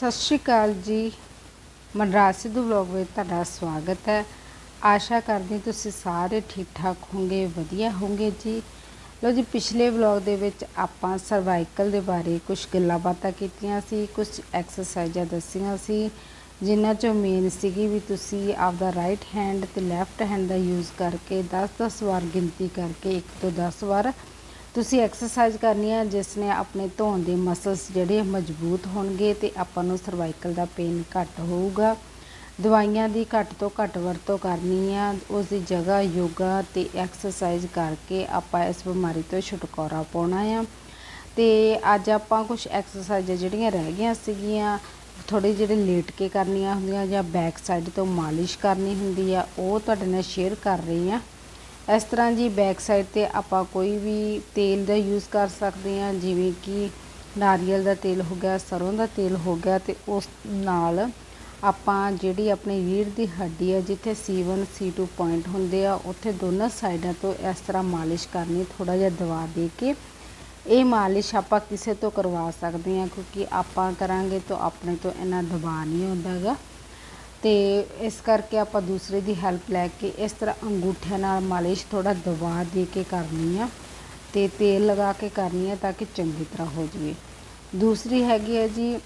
ਸਤਿ ਸ਼੍ਰੀ ਅਕਾਲ ਜੀ। ਮਨਰਾਜ ਸਿੱਧੂ ਵਲੌਗ ਵਿੱਚ ਤੁਹਾਡਾ ਸਵਾਗਤ ਹੈ। ਆਸ਼ਾ ਕਰਦੀ ਤੁਸੀਂ ਸਾਰੇ ਠੀਕ ਠਾਕ ਹੋਵੋਗੇ, ਵਧੀਆ ਹੋਵੋਗੇ ਜੀ। ਲੋ ਜੀ, ਪਿਛਲੇ ਵਲੌਗ ਦੇ ਵਿੱਚ ਆਪਾਂ ਸਰਵਾਈਕਲ ਦੇ ਬਾਰੇ ਕੁਝ ਗੱਲਾਂ ਬਾਤਾਂ ਕੀਤੀਆਂ ਸੀ ਕੁਝ ਐਕਸਰਸਾਈਜ਼ਾਂ ਦੱਸੀਆਂ ਸੀ, ਜਿਨ੍ਹਾਂ ਚੋਂ ਮੇਨ ਸੀਗੀ ਵੀ ਤੁਸੀਂ ਆਪਦਾ ਰਾਈਟ ਹੈਂਡ ਤੇ ਲੈਫਟ ਹੈਂਡ ਦਾ ਯੂਜ਼ ਕਰਕੇ 10-10 ਵਾਰ ਗਿਣਤੀ ਕਰਕੇ 1 ਤੋਂ 10 ਵਾਰ ਤੁਸੀਂ ਐਕਸਰਸਾਈਜ਼ ਕਰਨੀ ਹੈ ਜਿਸ ਨੇ ਆਪਣੇ ਧੌਣ ਦੇ ਮਸਲਸ ਜਿਹੜੇ ਮਜ਼ਬੂਤ ਹੋਣਗੇ ਤੇ ਆਪਾਂ ਨੂੰ ਸਰਵਾਈਕਲ ਦਾ ਪੇਨ ਘੱਟ ਹੋਊਗਾ। ਦਵਾਈਆਂ ਦੀ ਘੱਟ ਤੋਂ ਘੱਟ ਵਰਤੋਂ ਕਰਨੀ ਆ, ਉਸ ਦੀ ਜਗ੍ਹਾ ਯੋਗਾ ਤੇ ਐਕਸਰਸਾਈਜ਼ ਕਰਕੇ ਆਪਾਂ ਇਸ ਬਿਮਾਰੀ ਤੋਂ ਛੁਟਕਾਰਾ ਪਾਉਣਾ ਆ। ਤੇ ਅੱਜ ਆਪਾਂ ਕੁਝ ਐਕਸਰਸਾਈਜ਼ ਜਿਹੜੀਆਂ ਰਹਿ ਗਈਆਂ ਸੀਗੀਆਂ ਥੋੜੇ ਜਿਹੜੇ ਲੇਟ ਕੇ ਕਰਨੀਆਂ ਹੁੰਦੀਆਂ ਜਾਂ ਬੈਕ ਸਾਈਡ ਤੋਂ ਮਾਲਿਸ਼ ਕਰਨੀ ਹੁੰਦੀ ਆ, ਉਹ ਤੁਹਾਡੇ ਨਾਲ ਸ਼ੇਅਰ ਕਰ ਰਹੀ ਆ। ਇਸ ਤਰ੍ਹਾਂ ਜੀ ਬੈਕ ਸਾਈਡ ਤੇ ਆਪਾਂ ਕੋਈ ਵੀ ਤੇਲ ਦਾ ਯੂਜ਼ ਕਰ ਸਕਦੇ ਹਾਂ, ਜਿਵੇਂ ਕਿ ਨਾਰੀਅਲ ਦਾ ਤੇਲ ਹੋ ਗਿਆ, ਸਰੋਂ ਦਾ ਤੇਲ ਹੋ ਗਿਆ ਤੇ ਉਸ ਨਾਲ ਆਪਾਂ ਜਿਹੜੀ ਆਪਣੀ ਰੀੜ ਦੀ ਹੱਡੀ ਹੈ ਜਿੱਥੇ C1 C2 ਪੁਆਇੰਟ ਹੁੰਦੇ ਆ, ਉੱਥੇ ਦੋਨਾਂ ਸਾਈਡਾਂ ਤੋਂ ਇਸ ਤਰ੍ਹਾਂ ਮਾਲਿਸ਼ ਕਰਨੀ ਥੋੜਾ ਜਿਹਾ ਦਵਾ ਦੇ ਕੇ ਇਹ ਮਾਲਿਸ਼ ਆਪਾਂ ਕਿਸੇ ਤੋਂ ਕਰਵਾ ਸਕਦੇ ਹਾਂ, ਕਿਉਂਕਿ ਆਪਾਂ ਕਰਾਂਗੇ ਤਾਂ ਆਪਣੇ ਤੋਂ ਇੰਨਾ ਦਬਾਅ ਨਹੀਂ ਹੁੰਦਾਗਾ ਤੇ ਇਸ ਕਰਕੇ ਆਪਾਂ ਦੂਸਰੇ ਦੀ ਹੈਲਪ ਲੈ ਕੇ ਇਸ ਤਰ੍ਹਾਂ ਅੰਗੂਠਿਆਂ ਨਾਲ ਮਾਲਿਸ਼ ਥੋੜਾ ਦਬਾ ਦੇ ਕੇ ਕਰਨੀ ਆ ਤੇ ਤੇਲ ਲਗਾ ਕੇ ਕਰਨੀ ਆ ਤਾਂ ਕਿ ਚੰਗੀ ਤਰ੍ਹਾਂ ਹੋ ਜਾਵੇ। ਦੂਸਰੀ ਹੈਗੀ ਹੈ ਜੀ,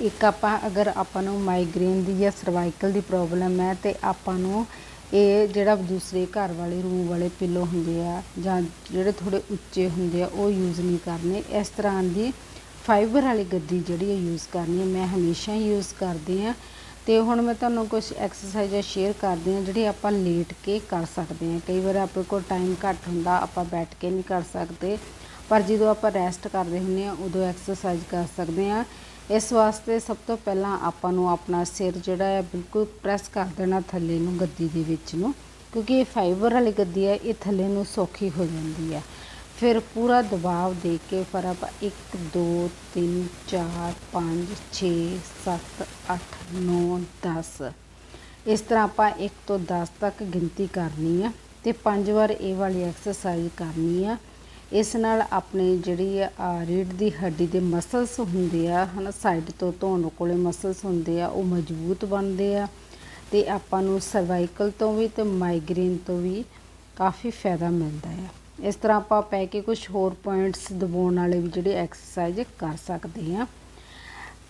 ਇੱਕ ਆਪਾਂ ਅਗਰ ਆਪਾਂ ਨੂੰ ਮਾਈਗ੍ਰੇਨ ਦੀ ਜਾਂ ਸਰਵਾਈਕਲ ਦੀ ਪ੍ਰੋਬਲਮ ਹੈ ਤੇ ਆਪਾਂ ਨੂੰ ਇਹ ਜਿਹੜਾ ਦੂਸਰੇ ਘਰ ਵਾਲੇ ਰੂਮ ਵਾਲੇ ਪਿੱਲੋ ਹੁੰਦੇ ਆ ਜਾਂ ਜਿਹੜੇ ਥੋੜੇ ਉੱਚੇ ਹੁੰਦੇ ਆ ਉਹ ਯੂਜ਼ ਨਹੀਂ ਕਰਨੇ। ਇਸ ਤਰ੍ਹਾਂ ਦੀ ਫਾਈਬਰ ਵਾਲੀ ਗੱਦੀ ਜਿਹੜੀ ਹੈ ਯੂਜ਼ ਕਰਨੀ ਹੈ ਮੈਂ ਹਮੇਸ਼ਾ ਹੀ ਯੂਜ਼ ਕਰਦੀ ਆ। ਤੇ ਹੁਣ ਮੈਂ ਤੁਹਾਨੂੰ ਕੁਝ ਐਕਸਰਸਾਈਜ਼ਾਂ ਸ਼ੇਅਰ ਕਰਦੀ ਹਾਂ, ਜਿਹੜੀ ਆਪਾਂ ਲੇਟ ਕੇ ਕਰ ਸਕਦੇ ਹਾਂ। ਕਈ ਵਾਰ ਆਪਣੇ ਕੋਲ ਟਾਈਮ ਘੱਟ ਹੁੰਦਾ, ਆਪਾਂ ਬੈਠ ਕੇ ਨਹੀਂ ਕਰ ਸਕਦੇ। ਪਰ ਜਦੋਂ ਆਪਾਂ ਰੈਸਟ ਕਰਦੇ ਹੁੰਦੇ ਆ ਉਦੋਂ ਐਕਸਰਸਾਈਜ਼ ਕਰ ਸਕਦੇ ਆ ਇਸ ਵਾਸਤੇ ਸਭ ਤੋਂ ਪਹਿਲਾਂ ਆਪਾਂ ਨੂੰ ਆਪਣਾ ਸਿਰ ਜਿਹੜਾ ਹੈ, ਬਿਲਕੁਲ ਪ੍ਰੈਸ ਕਰ ਦੇਣਾ ਥੱਲੇ ਨੂੰ, ਗੱਦੀ ਦੇ ਵਿੱਚ ਨੂੰ। ਕਿਉਂਕਿ ਇਹ ਫਾਈਬਰ ਵਾਲੀ ਗੱਦੀ ਹੈ, ਇਹ ਥੱਲੇ ਨੂੰ ਸੌਖੀ ਹੋ ਜਾਂਦੀ ਹੈ। ਫਿਰ ਪੂਰਾ ਦਬਾਅ ਦੇ ਕੇ ਫਿਰ ਆਪਾਂ 1 2 3 4 5 6 7 8 9 10 ਇਸ ਤਰ੍ਹਾਂ ਆਪਾਂ 1 ਤੋਂ 10 ਤੱਕ ਗਿਣਤੀ ਕਰਨੀ ਆ ਤੇ ਪੰਜ ਵਾਰ ਇਹ ਵਾਲੀ ਐਕਸਰਸਾਈਜ਼ ਕਰਨੀ ਆ। ਇਸ ਨਾਲ ਆਪਣੇ ਜਿਹੜੀ ਆ ਰੀੜ ਦੀ ਹੱਡੀ ਦੇ ਮਸਲਸ ਹੁੰਦੇ ਆ, ਹਨਾ ਸਾਈਡ ਤੋਂ ਧੋਣ ਕੋਲੇ ਮਸਲਸ ਹੁੰਦੇ ਆ, ਉਹ ਮਜ਼ਬੂਤ ਬਣਦੇ ਆ ਤੇ ਆਪਾਂ ਨੂੰ ਸਰਵਾਈਕਲ ਤੋਂ ਵੀ ਤੇ ਮਾਈਗ੍ਰੇਨ ਤੋਂ ਵੀ ਕਾਫੀ ਫਾਇਦਾ ਮਿਲਦਾ ਆ। ਇਸ ਤਰ੍ਹਾਂ ਆਪਾਂ ਪੈ ਕੇ ਕੁਝ ਹੋਰ ਪੁਆਇੰਟਸ ਦਬਾਉਣ ਵਾਲੇ ਵੀ ਜਿਹੜੇ ਐਕਸਰਸਾਈਜ਼ ਕਰ ਸਕਦੇ ਆ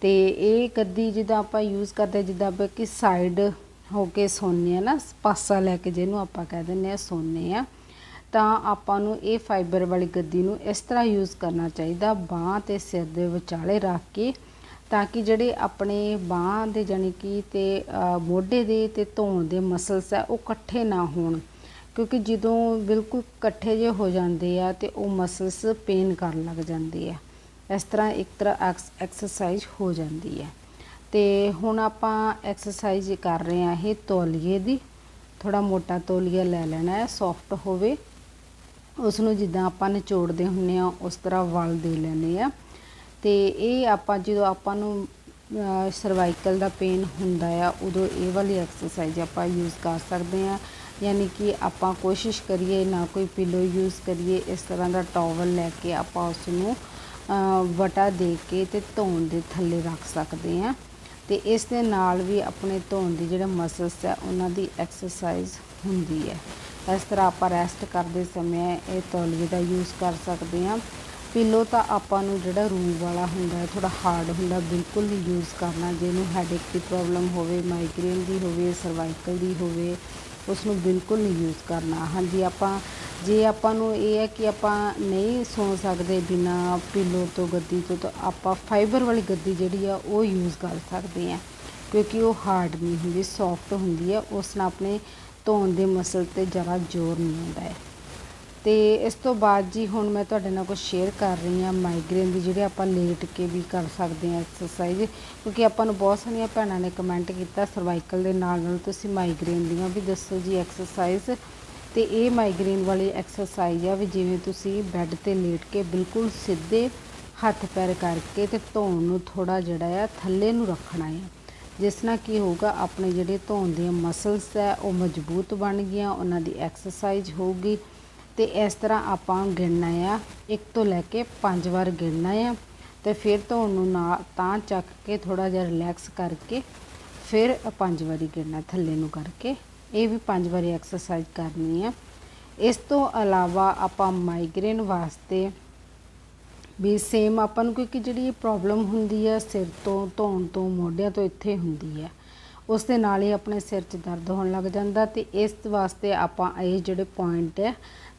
ਤੇ ਇਹ ਗੱਦੀ ਜਿੱਦਾਂ ਆਪਾਂ ਯੂਜ਼ ਕਰਦੇ ਜਿੱਦਾਂ ਆਪਾਂ ਕਿ ਸਾਈਡ ਹੋ ਕੇ ਸੌਂਦੇ ਆ ਨਾ, ਪਾਸਾ ਲੈ ਕੇ ਜਿਹਨੂੰ ਆਪਾਂ ਕਹਿ ਦਿੰਦੇ ਆ ਸੌਂਦੇ ਆ ਤਾਂ ਆਪਾਂ ਨੂੰ ਇਹ ਫਾਈਬਰ ਵਾਲੀ ਗੱਦੀ ਨੂੰ ਇਸ ਤਰ੍ਹਾਂ ਯੂਜ਼ ਕਰਨਾ ਚਾਹੀਦਾ, ਬਾਹ ਤੇ ਸਿਰ ਦੇ ਵਿਚਾਲੇ ਰੱਖ ਕੇ, ਤਾਂ ਕਿ ਜਿਹੜੇ ਆਪਣੇ ਬਾਹ ਦੇ ਜਾਨੀ ਕਿ ਤੇ ਮੋਢੇ ਦੇ ਤੇ ਧੌਣ ਦੇ ਮਸਲਸ ਆ, ਉਹ ਇਕੱਠੇ ਨਾ ਹੋਣ। ਕਿਉਂਕਿ ਜਦੋਂ ਬਿਲਕੁਲ ਇਕੱਠੇ ਜੇ ਹੋ ਜਾਂਦੇ ਆ ਤੇ ਉਹ ਮਸਲਸ ਪੇਨ ਕਰਨ ਲੱਗ ਜਾਂਦੇ ਆ। ਇਸ ਤਰ੍ਹਾਂ ਇੱਕ ਤਰ੍ਹਾਂ ਐਕਸਰਸਾਈਜ਼ ਹੋ ਜਾਂਦੀ ਹੈ ਤੇ ਹੁਣ ਆਪਾਂ ਐਕਸਰਸਾਈਜ਼ ਕਰ ਰਹੇ ਆ ਇਹ ਤੌਲੀਏ ਦੀ। ਥੋੜਾ ਮੋਟਾ ਤੌਲੀਆ ਲੈ ਲੈਣਾ ਹੈ ਸੌਫਟ ਹੋਵੇ। ਉਸ ਨੂੰ ਜਿੱਦਾਂ ਆਪਾਂ ਨਿਚੋੜਦੇ ਹੁੰਨੇ ਆ, ਉਸ ਤਰ੍ਹਾਂ ਵਲ ਦੇ ਲੈਣੇ ਆ। ਤੇ ਇਹ ਆਪਾਂ ਜਦੋਂ ਆਪਾਂ ਨੂੰ ਸਰਵਾਈਕਲ ਦਾ ਪੇਨ ਹੁੰਦਾ ਆ, ਉਦੋਂ ਇਹ ਵਾਲੀ ਐਕਸਰਸਾਈਜ਼ ਆਪਾਂ ਯੂਜ਼ ਕਰ ਸਕਦੇ ਆ। ਯਾਨੀ ਕਿ ਆਪਾਂ ਕੋਸ਼ਿਸ਼ ਕਰੀਏ ਨਾ ਕੋਈ ਪਿਲੋ ਯੂਜ਼ ਕਰੀਏ, ਇਸ ਤਰ੍ਹਾਂ ਦਾ ਟਾਵਲ ਲੈ ਕੇ ਆਪਾਂ ਉਸ ਨੂੰ ਵਟਾ ਦੇ ਕੇ ਤੇ ਧੋਣ ਦੇ ਥੱਲੇ ਰੱਖ ਸਕਦੇ ਹਾਂ। ਤੇ ਇਸ ਦੇ ਨਾਲ ਵੀ ਆਪਣੇ ਧੋਣ ਦੇ ਜਿਹੜੇ ਮਸਲਸ ਹੈ, ਉਹਨਾਂ ਦੀ ਐਕਸਰਸਾਈਜ਼ ਹੁੰਦੀ ਹੈ। ਇਸ ਤਰ੍ਹਾਂ ਆਪਾਂ ਰੈਸਟ ਕਰਦੇ ਸਮੇਂ ਇਹ ਤੌਲੀਏ ਦਾ ਯੂਜ਼ ਕਰ ਸਕਦੇ ਹਾਂ। ਪਿਲੋ ਤਾਂ ਆਪਾਂ ਨੂੰ ਜਿਹੜਾ ਰੂਹ ਵਾਲਾ ਹੁੰਦਾ ਹੈ ਥੋੜਾ ਹਾਰਡ ਹੁੰਦਾ, ਬਿਲਕੁਲ ਨਹੀਂ ਯੂਜ਼ ਕਰਨਾ। ਜਿਹਨੂੰ ਹੈਡੇਕ ਦੀ ਪ੍ਰੋਬਲਮ ਹੋਵੇ ਮਾਈਗ੍ਰੇਨ ਦੀ ਹੋਵੇ ਸਰਵਾਈਕਲ ਦੀ ਹੋਵੇ ਉਸ ਨੂੰ ਬਿਲਕੁਲ ਨਹੀਂ ਯੂਜ਼ ਕਰਨਾ। ਹਾਂਜੀ, ਆਪਾਂ, ਜੇ ਆਪਾਂ ਨੂੰ ਇਹ ਹੈ ਕਿ ਆਪਾਂ ਨਹੀਂ ਸੌ ਸਕਦੇ ਬਿਨਾ ਪਿਲੋ ਤੋਂ, ਗੱਦੀ ਤੋਂ, ਤਾਂ ਆਪਾਂ ਫਾਈਬਰ ਵਾਲੀ ਗੱਦੀ ਜਿਹੜੀ ਆ, ਉਹ ਯੂਜ਼ ਕਰ ਸਕਦੇ ਆ ਕਿਉਂਕਿ ਉਹ ਹਾਰਡ ਨਹੀਂ ਹੁੰਦੀ ਸੌਫਟ ਹੁੰਦੀ ਹੈ ਉਸ ਨਾਲ ਆਪਣੇ ਧੋਣ ਦੇ ਮਸਲ ਤੇ ਜ਼ਿਆਦਾ ਜ਼ੋਰ ਨਹੀਂ ਹੁੰਦਾ ਹੈ। ਤੇ ਇਸ ਤੋਂ ਬਾਅਦ ਜੀ ਹੁਣ ਮੈਂ ਤੁਹਾਡੇ ਨਾਲ ਕੁਝ ਸ਼ੇਅਰ ਕਰ ਰਹੀ ਹਾਂ ਮਾਈਗ੍ਰੇਨ ਦੀ, ਜਿਹੜੇ ਆਪਾਂ ਲੇਟ ਕੇ ਵੀ ਕਰ ਸਕਦੇ ਹਾਂ ਐਕਸਰਸਾਈਜ਼ ਕਿਉਂਕਿ ਆਪਾਂ ਨੂੰ ਬਹੁਤ ਸਾਰੀਆਂ ਭੈਣਾਂ ਨੇ ਕਮੈਂਟ ਕੀਤਾ ਸਰਵਾਈਕਲ ਦੇ ਨਾਲ ਨਾਲ ਤੁਸੀਂ ਮਾਈਗ੍ਰੇਨ ਦੀਆਂ ਵੀ ਦੱਸੋ ਜੀ ਐਕਸਰਸਾਈਜ਼ ਤੇ ਇਹ ਮਾਈਗ੍ਰੇਨ ਵਾਲੀ ਐਕਸਰਸਾਈਜ਼ ਆ ਵੀ ਜਿਵੇਂ ਤੁਸੀਂ ਬੈੱਡ ਤੇ ਲੇਟ ਕੇ ਬਿਲਕੁਲ ਸਿੱਧੇ ਹੱਥ ਪੈਰ ਕਰਕੇ ਤੇ ਧੌਣ ਨੂੰ ਥੋੜਾ ਜਿਹੜਾ ਆ ਥੱਲੇ ਨੂੰ ਰੱਖਣਾ ਹੈ ਜਿਸ ਨਾਲ ਕੀ ਹੋਊਗਾ, ਆਪਣੇ ਜਿਹੜੇ ਧੌਣ ਦੀਆਂ ਮਸਲਸ ਹੈ ਉਹ ਮਜ਼ਬੂਤ ਬਣ ਗਈਆਂ, ਉਹਨਾਂ ਦੀ ਐਕਸਰਸਾਈਜ਼ ਹੋਊਗੀ। ਅਤੇ ਇਸ ਤਰ੍ਹਾਂ ਆਪਾਂ ਗਿਣਨਾ ਆ। ਇੱਕ ਤੋਂ ਲੈ ਕੇ ਪੰਜ ਵਾਰ ਗਿਣਨਾ ਆ। ਅਤੇ ਫਿਰ ਧੌਣ ਨੂੰ ਨਾ ਤਾਂ ਚੱਕ ਕੇ ਥੋੜ੍ਹਾ ਜਿਹਾ ਰਿਲੈਕਸ ਕਰਕੇ ਫਿਰ ਪੰਜ ਵਾਰੀ ਗਿਣਨਾ ਥੱਲੇ ਨੂੰ ਕਰਕੇ। ਇਹ ਵੀ ਪੰਜ ਵਾਰੀ ਐਕਸਰਸਾਈਜ਼ ਕਰਨੀ ਆ। ਇਸ ਤੋਂ ਇਲਾਵਾ ਆਪਾਂ ਮਾਈਗ੍ਰੇਨ ਵਾਸਤੇ ਵੀ ਸੇਮ ਆਪਾਂ ਨੂੰ ਕਿਉਂਕਿ ਜਿਹੜੀ ਪ੍ਰੋਬਲਮ ਹੁੰਦੀ ਆ, ਸਿਰ ਤੋਂ ਧੌਣ ਤੋਂ ਮੋਢਿਆਂ ਤੋਂ ਇੱਥੇ ਹੁੰਦੀ ਹੈ ਉਸ ਦੇ ਨਾਲ ਹੀ ਆਪਣੇ ਸਿਰ 'ਚ ਦਰਦ ਹੋਣ ਲੱਗ ਜਾਂਦਾ ਤੇ ਇਸ ਵਾਸਤੇ ਆਪਾਂ ਇਹ ਜਿਹੜੇ ਪੁਆਇੰਟ ਹੈ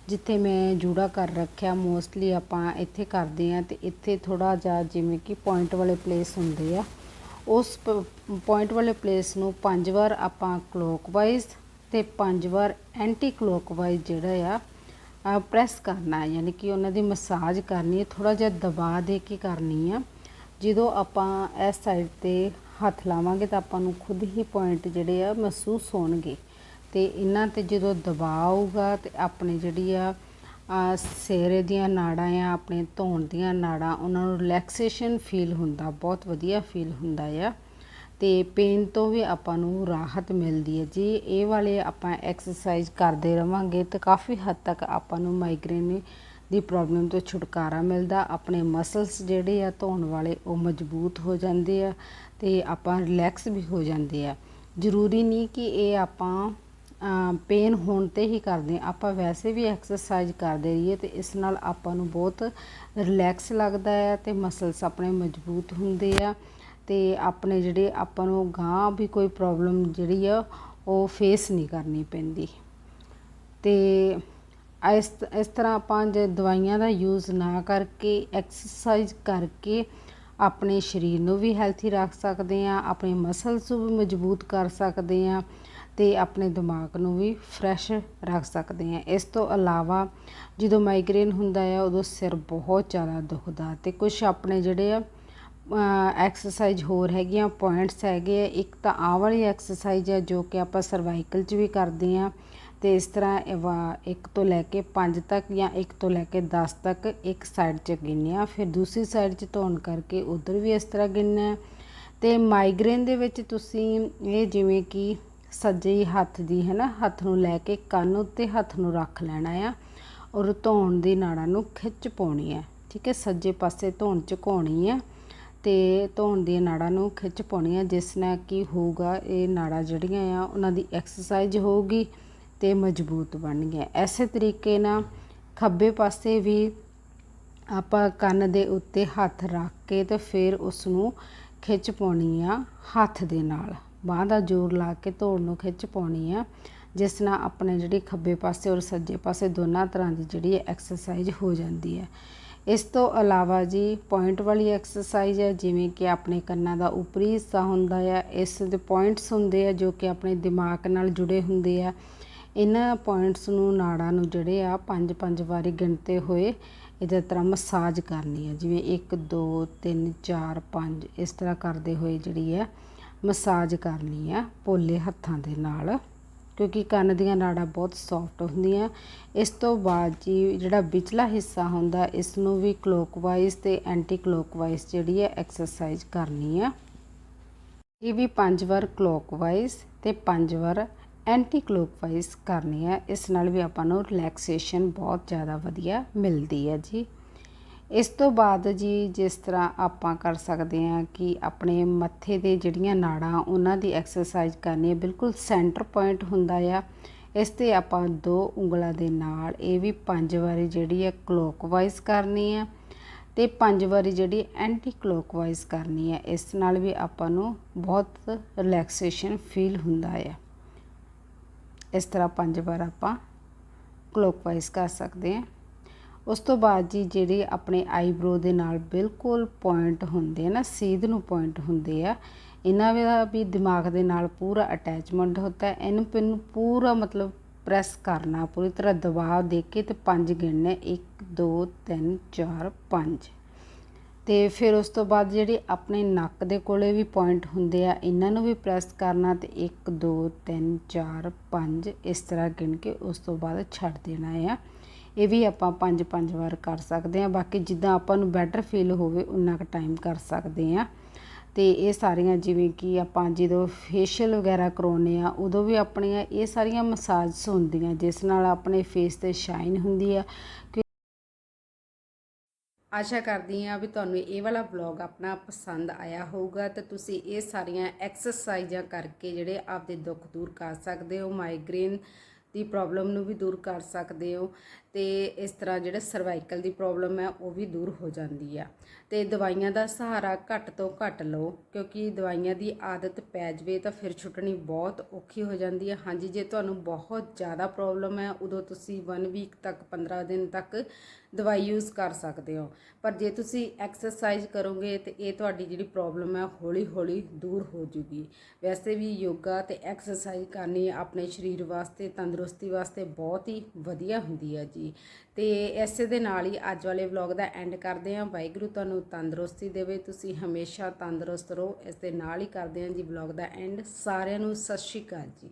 ਜਿੱਥੇ ਮੈਂ ਜੂੜਾ ਕਰ ਰੱਖਿਆ ਮੋਸਟਲੀ ਆਪਾਂ ਇੱਥੇ ਕਰਦੇ ਹਾਂ ਅਤੇ ਇੱਥੇ ਥੋੜ੍ਹਾ ਜਿਹਾ ਜਿਵੇਂ ਕਿ ਪੁਆਇੰਟ ਵਾਲੇ ਪਲੇਸ ਹੁੰਦੇ ਆ, ਉਸ ਪੁਆਇੰਟ ਵਾਲੇ ਪਲੇਸ ਨੂੰ ਪੰਜ ਵਾਰ ਆਪਾਂ ਕਲੋਕਵਾਈਜ਼ ਤੇ ਪੰਜ ਵਾਰ ਐਂਟੀ ਕਲੋਕਵਾਈਜ਼ ਜਿਹੜਾ ਆ ਪ੍ਰੈਸ ਕਰਨਾ ਹੈ, ਯਾਨੀ ਕਿ ਉਹਨਾਂ ਦੀ ਮਸਾਜ ਕਰਨੀ ਹੈ ਥੋੜਾ ਜਿਹਾ ਦਬਾਅ ਦੇ ਕੇ ਕਰਨੀ ਆ। ਜਦੋਂ ਆਪਾਂ ਇਸ ਸਾਈਡ ਤੇ ਹੱਥ ਲਾਵਾਂਗੇ ਤਾਂ ਆਪਾਂ ਨੂੰ ਖੁਦ ਹੀ ਪੁਆਇੰਟ ਜਿਹੜੇ ਆ ਮਹਿਸੂਸ ਹੋਣਗੇ। ਅਤੇ ਇਹਨਾਂ ਤੇ ਜਦੋਂ ਦਬਾਅ ਆਊਗਾ ਤਾਂ ਆਪਣੇ ਜਿਹੜੀ ਆ ਆ ਸਿਰ ਦੀਆਂ ਨਾੜਾਂ ਆ ਆਪਣੇ ਧੌਣ ਦੀਆਂ ਨਾੜਾਂ, ਉਹਨਾਂ ਨੂੰ ਰਿਲੈਕਸੇਸ਼ਨ ਫੀਲ ਹੁੰਦਾ, ਬਹੁਤ ਵਧੀਆ ਫੀਲ ਹੁੰਦਾ ਆ। ਅਤੇ ਪੇਨ ਤੋਂ ਵੀ ਆਪਾਂ ਨੂੰ ਰਾਹਤ ਮਿਲਦੀ ਹੈ ਜੇ। ਇਹ ਵਾਲੇ ਆਪਾਂ ਐਕਸਰਸਾਈਜ਼ ਕਰਦੇ ਰਵਾਂਗੇ ਤਾਂ ਕਾਫੀ ਹੱਦ ਤੱਕ ਆਪਾਂ ਨੂੰ ਮਾਈਗ੍ਰੇਨ ਦੀ ਪ੍ਰੋਬਲਮ ਤੋਂ ਛੁਟਕਾਰਾ ਮਿਲਦਾ। ਆਪਣੇ ਮਸਲਸ ਜਿਹੜੇ ਆ ਧੋਣ ਵਾਲੇ, ਉਹ ਮਜ਼ਬੂਤ ਹੋ ਜਾਂਦੇ ਆ ਅਤੇ ਆਪਾਂ ਰਿਲੈਕਸ ਵੀ ਹੋ ਜਾਂਦੇ ਆ। ਜ਼ਰੂਰੀ ਨਹੀਂ ਕਿ ਇਹ ਆਪਾਂ ਪੇਨ ਹੋਣ ਤੇ ਹੀ ਕਰਦੇ ਹਾਂ। ਆਪਾਂ ਵੈਸੇ ਵੀ ਐਕਸਰਸਾਈਜ਼ ਕਰਦੇ ਰਹੀਏ ਤੇ ਇਸ ਨਾਲ ਆਪਾਂ ਨੂੰ ਬਹੁਤ ਰਿਲੈਕਸ ਲੱਗਦਾ ਹੈ ਤੇ ਮਸਲਸ ਆਪਣੇ ਮਜ਼ਬੂਤ ਹੁੰਦੇ ਆ ਤੇ ਆਪਣੇ ਜਿਹੜੇ ਆਪਾਂ ਨੂੰ ਗਾਂ ਵੀ ਕੋਈ ਪ੍ਰੋਬਲਮ ਜਿਹੜੀ ਆ, ਉਹ ਫੇਸ ਨਹੀਂ ਕਰਨੀ ਪੈਂਦੀ ਤੇ ਇਸ ਇਸ ਤਰ੍ਹਾਂ ਆਪਾਂ ਜੇ ਦਵਾਈਆਂ ਦਾ ਯੂਜ਼ ਨਾ ਕਰਕੇ ਐਕਸਰਸਾਈਜ਼ ਕਰਕੇ ਆਪਣੇ ਸਰੀਰ ਨੂੰ ਵੀ ਹੈਲਥੀ ਰੱਖ ਸਕਦੇ ਆ ਆਪਣੇ ਮਸਲਸ ਨੂੰ ਵੀ ਮਜ਼ਬੂਤ ਕਰ ਸਕਦੇ ਆ ਅਤੇ ਆਪਣੇ ਦਿਮਾਗ ਨੂੰ ਵੀ ਫਰੈਸ਼ ਰੱਖ ਸਕਦੇ ਹਾਂ। ਇਸ ਤੋਂ ਇਲਾਵਾ ਜਦੋਂ ਮਾਈਗਰੇਨ ਹੁੰਦਾ ਆ, ਉਦੋਂ ਸਿਰ ਬਹੁਤ ਜ਼ਿਆਦਾ ਦੁਖਦਾ ਅਤੇ ਕੁਛ ਆਪਣੇ ਜਿਹੜੇ ਆ ਐਕਸਰਸਾਈਜ਼ ਹੋਰ ਹੈਗੀਆਂ ਪੁਆਇੰਟਸ ਹੈਗੇ ਆ, ਇੱਕ ਤਾਂ ਆਹ ਵਾਲੀ ਐਕਸਰਸਾਈਜ਼ ਹੈ ਜੋ ਕਿ ਆਪਾਂ ਸਰਵਾਈਕਲ 'ਚ ਵੀ ਕਰਦੇ ਹਾਂ ਅਤੇ ਇਸ ਤਰ੍ਹਾਂ ਇੱਕ ਤੋਂ ਲੈ ਕੇ 5 ਤੱਕ ਜਾਂ ਇੱਕ ਤੋਂ ਲੈ ਕੇ 10 ਤੱਕ ਇੱਕ ਸਾਈਡ 'ਚ ਗਿਣਿਆ ਫਿਰ ਦੂਸਰੀ ਸਾਈਡ 'ਚ ਧੋਣ ਕਰਕੇ ਉਧਰ ਵੀ ਇਸ ਤਰ੍ਹਾਂ ਗਿਣਨਾ ਅਤੇ ਮਾਈਗ੍ਰੇਨ ਦੇ ਵਿੱਚ ਤੁਸੀਂ ਇਹ ਜਿਵੇਂ ਕਿ ਸੱਜੇ ਹੱਥ ਦੀ ਹੈ ਨਾ ਹੱਥ ਨੂੰ ਲੈ ਕੇ ਕੰਨ ਉੱਤੇ ਹੱਥ ਨੂੰ ਰੱਖ ਲੈਣਾ ਆ ਔਰ ਧੌਣ ਦੀ ਨਾੜਾਂ ਨੂੰ ਖਿੱਚ ਪਾਉਣੀ ਹੈ ਠੀਕ ਹੈ, ਸੱਜੇ ਪਾਸੇ ਧੌਣ ਝੁਕਾਉਣੀ ਹੈ ਤੇ ਧੌਣ ਦੀਆਂ ਨਾੜਾਂ ਨੂੰ ਖਿੱਚ ਪਾਉਣੀ ਹੈ ਜਿਸ ਨਾਲ ਕੀ ਹੋਊਗਾ, ਇਹ ਨਾੜਾਂ ਜਿਹੜੀਆਂ ਆ, ਉਹਨਾਂ ਦੀ ਐਕਸਰਸਾਈਜ਼ ਹੋਊਗੀ ਤੇ ਮਜ਼ਬੂਤ ਬਣਨਗੀਆਂ ਐਸੇ ਤਰੀਕੇ ਨਾਲ ਖੱਬੇ ਪਾਸੇ ਵੀ ਆਪਾਂ ਕੰਨ ਦੇ ਉੱਤੇ ਹੱਥ ਰੱਖ ਕੇ ਤੇ ਫਿਰ ਉਸ ਨੂੰ ਖਿੱਚ ਪਾਉਣੀ ਆ ਹੱਥ ਦੇ ਨਾਲ। ਬਾਹ ਦਾ ਜ਼ੋਰ ਲਾ ਕੇ ਧੌਣ ਨੂੰ ਖਿੱਚ ਪਾਉਣੀ ਆ। ਜਿਸ ਨਾਲ ਆਪਣੇ ਜਿਹੜੀ ਖੱਬੇ ਪਾਸੇ ਔਰ ਸੱਜੇ ਪਾਸੇ ਦੋਨਾਂ ਤਰ੍ਹਾਂ ਦੀ ਜਿਹੜੀ ਐਕਸਰਸਾਈਜ਼ ਹੋ ਜਾਂਦੀ ਹੈ। ਇਸ ਤੋਂ ਇਲਾਵਾ ਜੀ ਪੁਆਇੰਟ ਵਾਲੀ ਐਕਸਰਸਾਈਜ਼ ਹੈ, ਜਿਵੇਂ ਕਿ ਆਪਣੇ ਕੰਨਾਂ ਦਾ ਉੱਪਰੀ ਹਿੱਸਾ ਹੁੰਦਾ ਆ। ਇਸ ਦੇ ਪੁਆਇੰਟਸ ਹੁੰਦੇ ਆ ਜੋ ਕਿ ਆਪਣੇ ਦਿਮਾਗ ਨਾਲ ਜੁੜੇ ਹੁੰਦੇ ਆ। ਇਹਨਾਂ ਪੁਆਇੰਟਸ ਨੂੰ ਨਾੜਾਂ ਨੂੰ ਜਿਹੜੇ ਆ ਪੰਜ ਪੰਜ ਵਾਰੀ ਗਿਣਤੇ ਹੋਏ ਇਹਦੇ ਤਰ੍ਹਾਂ ਮਸਾਜ ਕਰਨੀ ਹੈ ਜਿਵੇਂ 1 2 3 4 5 ਇਸ ਤਰ੍ਹਾਂ ਕਰਦੇ ਹੋਏ ਜਿਹੜੀ ਹੈ ਮਸਾਜ ਕਰਨੀ ਆ ਪੋਲੇ ਹੱਥਾਂ ਦੇ ਨਾਲ, ਕਿਉਂਕਿ ਕੰਨ ਦੀਆਂ ਨਾੜਾਂ ਬਹੁਤ ਸੌਫਟ ਹੁੰਦੀਆਂ। ਇਸ ਤੋਂ ਬਾਅਦ ਜੀ ਜਿਹੜਾ ਵਿਚਲਾ ਹਿੱਸਾ ਹੁੰਦਾ, ਇਸ ਨੂੰ ਵੀ ਕਲੋਕਵਾਈਜ਼ ਤੇ ਐਂਟੀ ਕਲੋਕਵਾਈਜ਼ ਜਿਹੜੀ ਹੈ ਐਕਸਰਸਾਈਜ਼ ਕਰਨੀ ਆ। ਇਹ ਵੀ ਪੰਜ ਵਾਰ ਕਲੋਕਵਾਈਜ਼ ਤੇ ਪੰਜ ਵਾਰ ਐਂਟੀ ਕਲੋਕਵਾਈਜ਼ ਕਰਨੀ ਆ। ਇਸ ਨਾਲ ਵੀ ਆਪਾਂ ਨੂੰ ਰਿਲੈਕਸੇਸ਼ਨ ਬਹੁਤ ਜ਼ਿਆਦਾ ਵਧੀਆ ਮਿਲਦੀ ਹੈ ਜੀ। ਇਸ ਤੋਂ ਬਾਅਦ ਜੀ ਜਿਸ ਤਰ੍ਹਾਂ ਆਪਾਂ ਕਰ ਸਕਦੇ ਹਾਂ ਕਿ ਆਪਣੇ ਮੱਥੇ ਦੇ ਜਿਹੜੀਆਂ ਨਾੜਾਂ, ਉਹਨਾਂ ਦੀ ਐਕਸਰਸਾਈਜ਼ ਕਰਨੀ ਹੈ, ਬਿਲਕੁਲ ਸੈਂਟਰ ਪੁਆਇੰਟ ਹੁੰਦਾ ਆ। ਇਸ ਤੇ ਆਪਾਂ ਦੋ ਉਂਗਲਾਂ ਦੇ ਨਾਲ ਇਹ ਵੀ ਪੰਜ ਵਾਰੀ ਜਿਹੜੀ ਹੈ ਕਲੋਕਵਾਈਜ਼ ਕਰਨੀ ਹੈ ਤੇ ਪੰਜ ਵਾਰੀ ਜਿਹੜੀ ਐਂਟੀ ਕਲੋਕਵਾਈਜ਼ ਕਰਨੀ ਹੈ, ਇਸ ਨਾਲ ਵੀ ਆਪਾਂ ਨੂੰ ਬਹੁਤ ਰਿਲੈਕਸੇਸ਼ਨ ਫੀਲ ਹੁੰਦਾ ਹੈ ਇਸ ਤਰ੍ਹਾਂ ਪੰਜ ਵਾਰ ਆਪਾਂ ਕਲੋਕਵਾਈਜ਼ ਕਰ ਸਕਦੇ ਹਾਂ। ਉਸ ਤੋਂ ਬਾਅਦ ਜੀ ਜਿਹੜੇ ਆਪਣੇ ਆਈਬ੍ਰੋ ਦੇ ਨਾਲ ਬਿਲਕੁਲ ਪੁਆਇੰਟ ਹੁੰਦੇ ਆ ਨਾ, ਸੀਧ ਨੂੰ ਪੁਆਇੰਟ ਹੁੰਦੇ ਆ, ਇਹਨਾਂ ਦਾ ਵੀ ਦਿਮਾਗ ਦੇ ਨਾਲ ਪੂਰਾ ਅਟੈਚਮੈਂਟ ਹੁੰਦਾ ਹੈ। ਇਹਨੂੰ ਪਿੰਨ ਪੂਰਾ ਮਤਲਬ ਪ੍ਰੈਸ ਕਰਨਾ, ਪੂਰੀ ਤਰ੍ਹਾਂ ਦਬਾਅ ਦੇ ਕੇ ਤੇ ਪੰਜ ਗਿਣਨੇ 1 2 3 4 5 ਤੇ ਫਿਰ ਉਸ ਤੋਂ ਬਾਅਦ ਜਿਹੜੇ ਆਪਣੇ ਨੱਕ ਦੇ ਕੋਲੇ ਵੀ ਪੁਆਇੰਟ ਹੁੰਦੇ ਆ, ਇਹਨਾਂ ਨੂੰ ਵੀ ਪ੍ਰੈਸ ਕਰਨਾ ਤੇ 1 2 3 4 5 ਇਸ ਤਰ੍ਹਾਂ ਗਿਣ ਕੇ ਉਸ ਤੋਂ ਬਾਅਦ ਛੱਡ ਦੇਣਾ ਆ। ਇਹ ਵੀ ਆਪਾਂ ਪੰਜ ਪੰਜ ਵਾਰ ਕਰ ਸਕਦੇ ਆ ਬਾਕੀ ਜਿੱਦਾਂ ਆਪਾਂ ਨੂੰ ਬੈਟਰ ਫੀਲ ਹੋਵੇ, ਉਨਾ ਕੁ ਟਾਈਮ ਕਰ ਸਕਦੇ ਆ ਤੇ ਇਹ ਸਾਰੀਆਂ ਜਿਵੇਂ ਕਿ ਆਪਾਂ ਜਦੋਂ ਫੇਸ਼ੀਅਲ ਵਗੈਰਾ ਕਰਾਉਨੇ ਆ ਉਦੋਂ ਵੀ ਆਪਣੀਆਂ ਇਹ ਸਾਰੀਆਂ ਮਸਾਜਸ ਹੁੰਦੀਆਂ, ਜਿਸ ਨਾਲ ਆਪਣੇ ਫੇਸ ਤੇ ਸ਼ਾਈਨ ਹੁੰਦੀ ਆ। ਆਸ਼ਾ ਕਰਦੀ ਹਾਂ ਵੀ ਤੁਹਾਨੂੰ ਇਹ ਵਾਲਾ ਵਲੌਗ ਆਪਣਾ ਪਸੰਦ ਆਇਆ ਹੋਊਗਾ। ਤੇ ਤੁਸੀਂ ਇਹ ਸਾਰੀਆਂ ਐਕਸਰਸਾਈਜ਼ਾਂ ਕਰਕੇ ਜਿਹੜੇ ਆਪਦੇ ਦੁੱਖ ਦੂਰ ਕਰ ਸਕਦੇ ਹੋ ਮਾਈਗ੍ਰੇਨ ਦੀ ਪ੍ਰੋਬਲਮ ਨੂੰ ਵੀ ਦੂਰ ਕਰ ਸਕਦੇ ਹੋ। ਤੇ ਇਸ ਤਰ੍ਹਾਂ ਜਿਹੜਾ ਸਰਵਾਈਕਲ ਦੀ ਪ੍ਰੋਬਲਮ ਹੈ, ਉਹ ਵੀ ਦੂਰ ਹੋ ਜਾਂਦੀ ਆ। ਤੇ ਦਵਾਈਆਂ ਦਾ ਸਹਾਰਾ ਘੱਟ ਤੋਂ ਘੱਟ ਲਓ, ਕਿਉਂਕਿ ਦਵਾਈਆਂ ਦੀ ਆਦਤ ਪੈ ਜਵੇ ਤਾਂ ਫਿਰ ਛੁੱਟਣੀ ਬਹੁਤ ਔਖੀ ਹੋ ਜਾਂਦੀ ਹੈ ਹਾਂਜੀ, ਜੇ ਤੁਹਾਨੂੰ ਬਹੁਤ ਜ਼ਿਆਦਾ ਪ੍ਰੋਬਲਮ ਹੈ, ਉਦੋਂ ਤੁਸੀਂ 1 ਵੀਕ ਤੱਕ 15 ਦਿਨ ਤੱਕ ਦਵਾਈ ਯੂਜ਼ ਕਰ ਸਕਦੇ ਹੋ। ਪਰ ਜੇ ਤੁਸੀਂ ਐਕਸਰਸਾਈਜ਼ ਕਰੋਗੇ, ਤੇ ਇਹ ਤੁਹਾਡੀ ਜਿਹੜੀ ਪ੍ਰੋਬਲਮ ਹੈ ਹੌਲੀ ਹੌਲੀ ਦੂਰ ਹੋ ਜੂਗੀ। ਵੈਸੇ ਵੀ ਯੋਗਾ ਤੇ ਐਕਸਰਸਾਈਜ਼ ਕਰਨੀ ਆਪਣੇ ਸਰੀਰ ਵਾਸਤੇ, ਤੰਦਰੁਸਤੀ ਵਾਸਤੇ ਬਹੁਤ ਹੀ ਵਧੀਆ ਹੁੰਦੀ ਹੈ ਜੀ। ਜੀ। ਤੇ ਇਸੇ ਦੇ ਨਾਲ ਹੀ ਅੱਜ ਵਾਲੇ ਵਲੌਗ ਦਾ ਐਂਡ ਕਰਦੇ ਹਾਂ। ਵਾਹਿਗੁਰੂ ਤੁਹਾਨੂੰ ਤੰਦਰੁਸਤੀ ਦੇਵੇ। ਤੁਸੀਂ ਹਮੇਸ਼ਾ ਤੰਦਰੁਸਤ ਰਹੋ। ਇਸ ਦੇ ਨਾਲ ਹੀ ਕਰਦੇ ਹਾਂ ਜੀ ਵਲੌਗ ਦਾ ਐਂਡ ਸਾਰਿਆਂ ਨੂੰ ਸਤਿ ਸ਼੍ਰੀ ਅਕਾਲ ਜੀ।